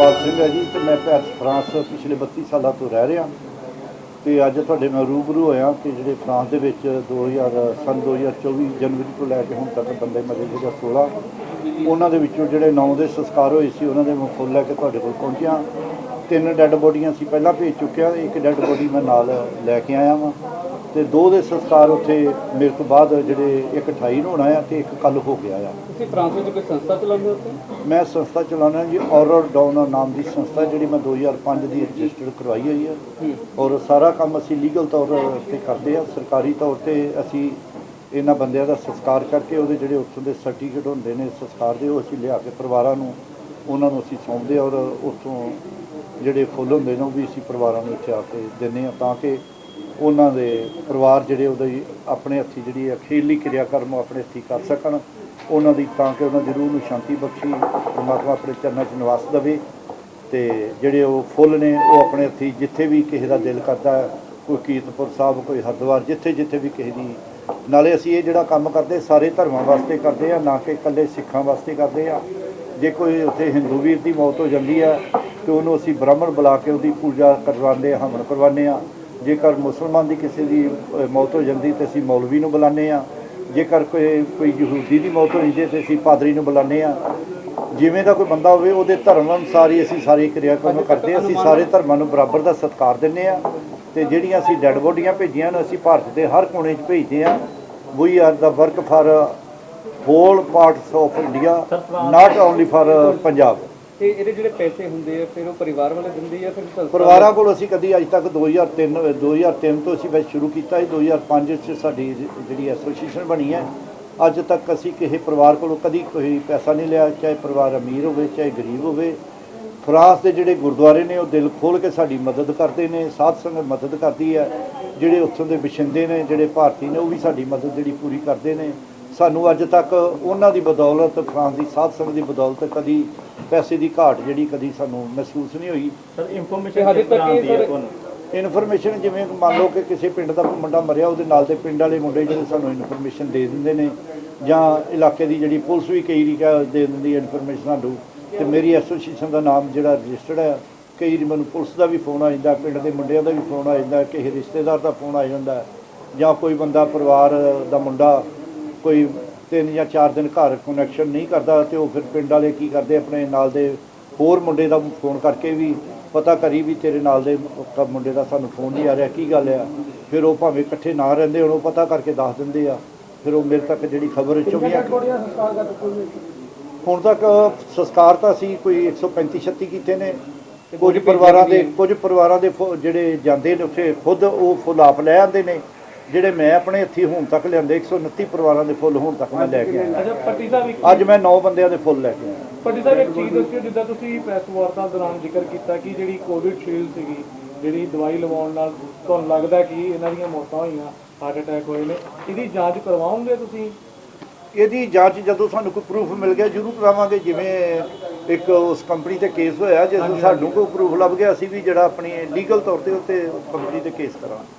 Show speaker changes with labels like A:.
A: ਜਸਪਾਲ ਸਿੰਘ ਹੈ ਜੀ, ਤੇ ਮੈਂ ਪੈਰ ਫਰਾਂਸ ਪਿਛਲੇ 32 ਸਾਲਾਂ ਤੋਂ ਰਹਿ ਰਿਹਾ। ਤੇ ਅੱਜ ਤੁਹਾਡੇ ਨਾਲ ਰੂਬਰੂ ਹੋਇਆ ਕਿ ਜਿਹੜੇ ਫਰਾਂਸ ਦੇ ਵਿੱਚ 2000 ਸਨ 2024 ਜਨਵਰੀ ਤੋਂ ਲੈ ਕੇ ਹੁਣ ਤੱਕ ਬੰਦੇ ਮਰੇ ਜਿਹੜੇ 16 ਉਹਨਾਂ ਦੇ ਵਿੱਚੋਂ ਜਿਹੜੇ 9 ਦੇ ਸੰਸਕਾਰ ਹੋਏ ਸੀ, ਉਹਨਾਂ ਦੇ ਮੈਂ ਫੁੱਲ ਲੈ ਕੇ ਤੁਹਾਡੇ ਕੋਲ ਪਹੁੰਚਿਆ। ਤਿੰਨ ਡੈੱਡ ਬੋਡੀਆਂ ਸੀ ਪਹਿਲਾਂ ਭੇਜ ਚੁੱਕਿਆ, ਇੱਕ ਡੈੱਡ ਬੋਡੀ ਮੈਂ ਨਾਲ ਲੈ ਕੇ ਆਇਆ ਵਾਂ। ਤੇ ਦੋ ਦੇ ਸੰਸਕਾਰ ਉੱਥੇ ਮੇਰੇ ਤੋਂ ਬਾਅਦ ਜਿਹੜੇ ਇੱਕ 28 ਨੂੰ ਹੋਣਾ ਆ ਤੇ ਇੱਕ ਕੱਲ ਹੋ ਗਿਆ ਆ।
B: ਤੁਸੀਂ ਫਰਾਂਸ ਵਿੱਚ ਕੋਈ ਸੰਸਥਾ ਚਲਾਉਂਦੇ ਹੋ ਉੱਥੇ?
A: ਮੈਂ ਸੰਸਥਾ ਚਲਾਉਣਾ ਜੀ ਔਰਰ ਡਾਊਨ ਨਾਮ ਦੀ ਸੰਸਥਾ ਜਿਹੜੀ ਮੈਂ 2005 ਦੀ ਰਜਿਸਟਰਡ ਕਰਵਾਈ ਹੋਈ ਹੈ। ਔਰ ਸਾਰਾ ਕੰਮ ਅਸੀਂ ਲੀਗਲ ਤੌਰ ਤੇ ਕਰਦੇ ਆ ਸਰਕਾਰੀ ਤੌਰ ਤੇ ਅਸੀਂ ਇਹਨਾਂ ਬੰਦਿਆਂ ਦਾ ਸੰਸਕਾਰ ਕਰਕੇ ਉਹਦੇ ਜਿਹੜੇ ਉੱਥੋਂ ਦੇ ਸਰਟੀਫਿਕੇਟ ਹੁੰਦੇ ਨੇ ਸੰਸਕਾਰ ਦੇ ਉਹ ਅਸੀਂ ਲਿਆ ਕੇ ਪਰਿਵਾਰਾਂ ਨੂੰ ਉਹਨਾਂ ਨੂੰ ਅਸੀਂ ਸੌਂਪਦੇ ਔਰ ਉੱਥੋਂ ਜਿਹੜੇ ਫੁੱਲ ਹੁੰਦੇ ਨੇ ਉਹ ਵੀ ਅਸੀਂ ਪਰਿਵਾਰਾਂ ਨੂੰ ਇੱਥੇ ਆ ਕੇ ਦਿੰਦੇ ਆ ਤਾਂ ਕਿ ਉਹਨਾਂ ਦੇ ਪਰਿਵਾਰ ਜਿਹੜੇ ਉਹਦੇ ਆਪਣੇ ਹੱਥੀ ਜਿਹੜੀ ਅਖੀਰਲੀ ਕਿਰਿਆ ਕਰਮ ਆਪਣੇ ਹੱਥੀ ਕਰ ਸਕਣ। ਉਹਨਾਂ ਦੀ ਤਾਂ ਕਿ ਉਹਨਾਂ ਦੀ ਰੂਹ ਨੂੰ ਸ਼ਾਂਤੀ ਬਖਸ਼ੀ, ਪਰਮਾਤਮਾ ਆਪਣੇ ਚਰਨਾਂ 'ਚ ਨਿਵਾਸ ਦੇਵੇ ਤੇ ਜਿਹੜੇ ਉਹ ਫੁੱਲ ਨੇ ਉਹ ਆਪਣੇ ਹੱਥੀ ਜਿੱਥੇ ਵੀ ਕਿਸੇ ਦਾ ਦਿਲ ਕਰਦਾ, ਕੋਈ ਕੀਰਤਪੁਰ ਸਾਹਿਬ, ਕੋਈ ਹਰਿਦੁਆਰ, ਜਿੱਥੇ ਜਿੱਥੇ ਵੀ ਕਿਸੇ ਦੀ। ਨਾਲੇ ਅਸੀਂ ਇਹ ਜਿਹੜਾ ਕੰਮ ਕਰਦੇ, ਸਾਰੇ ਧਰਮਾਂ ਵਾਸਤੇ ਕਰਦੇ ਆ, ਨਾ ਕਿ ਇਕੱਲੇ ਸਿੱਖਾਂ ਵਾਸਤੇ ਕਰਦੇ ਆ। ਜੇ ਕੋਈ ਉੱਥੇ ਹਿੰਦੂ ਵੀਰ ਦੀ ਮੌਤ ਹੋ ਜਾਂਦੀ ਹੈ ਤੇ ਉਹਨੂੰ ਅਸੀਂ ਬ੍ਰਾਹਮਣ ਬੁਲਾ ਕੇ ਉਹਦੀ ਪੂਜਾ ਕਰਵਾਉਂਦੇ ਹਵਨ ਕਰਵਾਉਂਦੇ ਆ। ਜੇਕਰ ਮੁਸਲਮਾਨ ਦੀ ਕਿਸੇ ਦੀ ਮੌਤ ਹੋ ਜਾਂਦੀ ਤੇ ਅਸੀਂ ਮੌਲਵੀ ਨੂੰ ਬੁਲਾਉਂਦੇ ਆ ਜੇਕਰ ਕੋਈ ਕੋਈ ਯਹੂਦੀ ਦੀ ਮੌਤ ਹੋ ਜਾਂਦੀ ਤੇ ਅਸੀਂ ਪਾਦਰੀ ਨੂੰ ਬੁਲਾਉਂਦੇ ਆ ਜਿਵੇਂ ਦਾ ਕੋਈ ਬੰਦਾ ਹੋਵੇ ਉਹਦੇ ਧਰਮ ਅਨੁਸਾਰ ਹੀ ਅਸੀਂ ਸਾਰੀ ਕਿਰਿਆ ਕਰਮ ਕਰਦੇ। ਅਸੀਂ ਸਾਰੇ ਧਰਮਾਂ ਨੂੰ ਬਰਾਬਰ ਦਾ ਸਤਿਕਾਰ ਦਿੰਦੇ ਆ ਤੇ ਜਿਹੜੀਆਂ ਅਸੀਂ ਡੈੱਡ ਬੋਡੀਆਂ ਭੇਜੀਆਂ ਨੇ ਅਸੀਂ ਭਾਰਤ ਦੇ ਹਰ ਕੋਨੇ 'ਚ ਭੇਜਦੇ ਆ we are the work for whole parts of India not only for Punjab
B: ਤੇ ਇਹਦੇ ਜਿਹੜੇ ਪੈਸੇ ਹੁੰਦੇ ਆ, ਫਿਰ ਉਹ ਪਰਿਵਾਰ ਵਾਲੇ ਦਿੰਦੇ ਆ ਫਿਰ ਸੰਸਥਾ
A: ਪਰਿਵਾਰਾਂ ਕੋਲ ਅਸੀਂ ਕਦੀ ਅੱਜ ਤੱਕ 2003 2003 ਤੋਂ ਅਸੀਂ ਵੈਸੇ ਸ਼ੁਰੂ ਕੀਤਾ ਸੀ 2005 ਚ ਸਾਡੀ ਜਿਹੜੀ ਐਸੋਸੀਏਸ਼ਨ ਬਣੀ ਹੈ। ਅੱਜ ਤੱਕ ਅਸੀਂ ਕਿਸੇ ਪਰਿਵਾਰ ਕੋਲੋਂ ਕਦੀ ਕੋਈ ਪੈਸਾ ਨਹੀਂ ਲਿਆ, ਚਾਹੇ ਪਰਿਵਾਰ ਅਮੀਰ ਹੋਵੇ, ਚਾਹੇ ਗਰੀਬ ਹੋਵੇ। ਫਰਾਂਸ ਦੇ ਜਿਹੜੇ ਗੁਰਦੁਆਰੇ ਨੇ, ਉਹ ਦਿਲ ਖੋਲ ਕੇ ਸਾਡੀ ਮਦਦ ਕਰਦੇ ਨੇ, ਸਾਧ ਸੰਗਤ ਮਦਦ ਕਰਦੀ ਹੈ। ਜਿਹੜੇ ਉੱਥੋਂ ਦੇ ਵਸਿੰਦੇ ਨੇ, ਜਿਹੜੇ ਭਾਰਤੀ ਨੇ, ਉਹ ਵੀ ਸਾਡੀ ਮਦਦ ਜਿਹੜੀ ਪੂਰੀ ਕਰਦੇ ਨੇ। ਸਾਨੂੰ ਅੱਜ ਤੱਕ ਉਹਨਾਂ ਦੀ ਬਦੌਲਤ ਫਰਾਂਸ ਦੀ ਸਾਧ ਸੰਗਤ ਦੀ ਬਦੌਲਤ ਕਦੀ ਪੈਸੇ ਦੀ ਘਾਟ ਜਿਹੜੀ ਕਦੀ ਸਾਨੂੰ ਮਹਿਸੂਸ ਨਹੀਂ ਹੋਈ।
C: ਸਰ ਇਨਫੋਰਮੇਸ਼ਨ
B: ਹਜੇ ਤੱਕ
C: ਤਰ੍ਹਾਂ
B: ਇਹ
C: ਦੀ ਹੈ
B: ਸਰ-
C: ਤੁਹਾਨੂੰ?
A: ਇਨਫੋਰਮੇਸ਼ਨ ਜਿਵੇਂ ਮੰਨ ਲਓ ਕਿ ਕਿਸੇ ਪਿੰਡ ਦਾ ਮੁੰਡਾ ਮਰਿਆ ਉਹਦੇ ਨਾਲ ਦੇ ਪਿੰਡ ਵਾਲੇ ਮੁੰਡੇ ਜਿਹੜੇ ਸਾਨੂੰ ਇਨਫੋਰਮੇਸ਼ਨ ਦੇ ਦਿੰਦੇ ਨੇ ਜਾਂ ਇਲਾਕੇ ਦੀ ਜਿਹੜੀ ਪੁਲਿਸ ਵੀ ਕਈ ਵਾਰੀ ਕਹਿ ਦੇ ਦਿੰਦੀ ਇਨਫੋਰਮੇਸ਼ਨ ਸਾਨੂੰ ਤੇ ਮੇਰੀ ਐਸੋਸੀਏਸ਼ਨ ਦਾ ਨਾਮ ਜਿਹੜਾ ਰਜਿਸਟਰਡ ਹੈ ਕਈ ਵਾਰੀ ਮੈਨੂੰ ਪੁਲਿਸ ਦਾ ਵੀ ਫੋਨ ਆ ਜਾਂਦਾ ਪਿੰਡ ਦੇ ਮੁੰਡਿਆਂ ਦਾ ਵੀ ਫੋਨ ਆ ਜਾਂਦਾ ਕਿਸੇ ਰਿਸ਼ਤੇਦਾਰ ਦਾ ਫੋਨ ਆ ਜਾਂਦਾ ਜਾਂ ਕੋਈ ਬੰਦਾ ਪਰਿਵਾਰ ਦਾ ਮੁੰਡਾ ਕੋਈ ਤਿੰਨ ਜਾਂ ਚਾਰ ਦਿਨ ਘਰ ਕਨੈਕਸ਼ਨ ਨਹੀਂ ਕਰਦਾ ਤੇ ਉਹ ਫਿਰ ਪਿੰਡ ਵਾਲੇ ਕੀ ਕਰਦੇ ਆਪਣੇ ਨਾਲ ਦੇ ਹੋਰ ਮੁੰਡੇ ਦਾ ਫੋਨ ਕਰਕੇ ਵੀ ਪਤਾ ਕਰੀ ਵੀ ਤੇਰੇ ਨਾਲ ਦੇ ਮੁੰਡੇ ਦਾ ਸਾਨੂੰ ਫੋਨ ਨਹੀਂ ਆ ਰਿਹਾ ਕੀ ਗੱਲ ਆ? ਫਿਰ ਉਹ ਭਾਵੇਂ ਇਕੱਠੇ ਨਾ ਰਹਿੰਦੇ ਹੁਣ ਉਹ ਪਤਾ ਕਰਕੇ ਦੱਸ ਦਿੰਦੇ ਆ। ਫਿਰ ਉਹ ਮੇਰੇ ਤੱਕ ਜਿਹੜੀ ਖਬਰ ਚੁਗੀਆਂ ਹੁਣ ਤੱਕ ਸੰਸਕਾਰ ਤਾਂ ਅਸੀਂ ਕੋਈ 135 36 ਕੀਤੇ ਨੇ। ਕੁਝ ਪਰਿਵਾਰਾਂ ਦੇ ਕੁਝ ਪਰਿਵਾਰਾਂ ਦੇ ਫੁ- ਜਿਹੜੇ ਜਾਂਦੇ ਨੇ ਉੱਥੇ ਖੁਦ ਉਹ ਫੁੱਲ ਆਪ ਲੈ ਆਉਂਦੇ ਨੇ। ਜਿਹੜੇ ਮੈਂ ਆਪਣੇ ਹੱਥੀ ਹੁਣ ਤੱਕ ਲਿਆਂਦੇ 129 ਪਰਿਵਾਰਾਂ ਦੇ ਫੁੱਲ ਹੁਣ ਤੱਕ ਮੈਂ ਲੈ ਕੇ ਆਇਆ।
B: ਅੱਛਾ ਪੱਟੀ ਸਾਹਿਬ ਇੱਕ
A: ਅੱਜ ਮੈਂ 9 ਬੰਦਿਆਂ ਦੇ ਫੁੱਲ ਲੈ ਕੇ ਆਇਆ।
B: ਪੱਟੀ ਸਾਹਿਬ ਇੱਕ ਚੀਜ਼ ਦੱਸਿਓ ਜਿੱਦਾਂ ਤੁਸੀਂ ਪ੍ਰੈਸ ਵਾਰਤਾ ਦੌਰਾਨ ਜ਼ਿਕਰ ਕੀਤਾ ਕਿ ਜਿਹੜੀ ਕੋਵਿਡ ਸ਼ੀਲਡ ਸੀਗੀ ਜਿਹੜੀ ਦਵਾਈ ਲਵਾਉਣ ਨਾਲ ਤੁਹਾਨੂੰ ਲੱਗਦਾ ਕਿ ਇਹਨਾਂ ਦੀਆਂ ਮੌਤਾਂ ਹੋਈਆਂ ਹਾਰਟ ਅਟੈਕ ਹੋਏ ਨੇ ਇਹਦੀ ਜਾਂਚ ਕਰਵਾਓਗੇ ਤੁਸੀਂ?
A: ਇਹਦੀ ਜਾਂਚ ਜਦੋਂ ਸਾਨੂੰ ਕੋਈ ਪ੍ਰੂਫ ਮਿਲ ਗਿਆ ਜ਼ਰੂਰ ਕਰਾਵਾਂਗੇ। ਜਿਵੇਂ ਇੱਕ ਉਸ ਕੰਪਨੀ ਤੇ ਕੇਸ ਹੋਇਆ ਜਿਸ ਨੂੰ ਸਾਨੂੰ ਕੋਈ ਪ੍ਰੂਫ ਲੱਭ ਗਿਆ ਅਸੀਂ ਵੀ ਜਿਹੜਾ ਆਪਣੀ ਲੀਗਲ ਤੌਰ ਤੇ ਉੱਤੇ ਕੰਪਨੀ ਤੇ ਕੇਸ ਕਰਾਂਗੇ।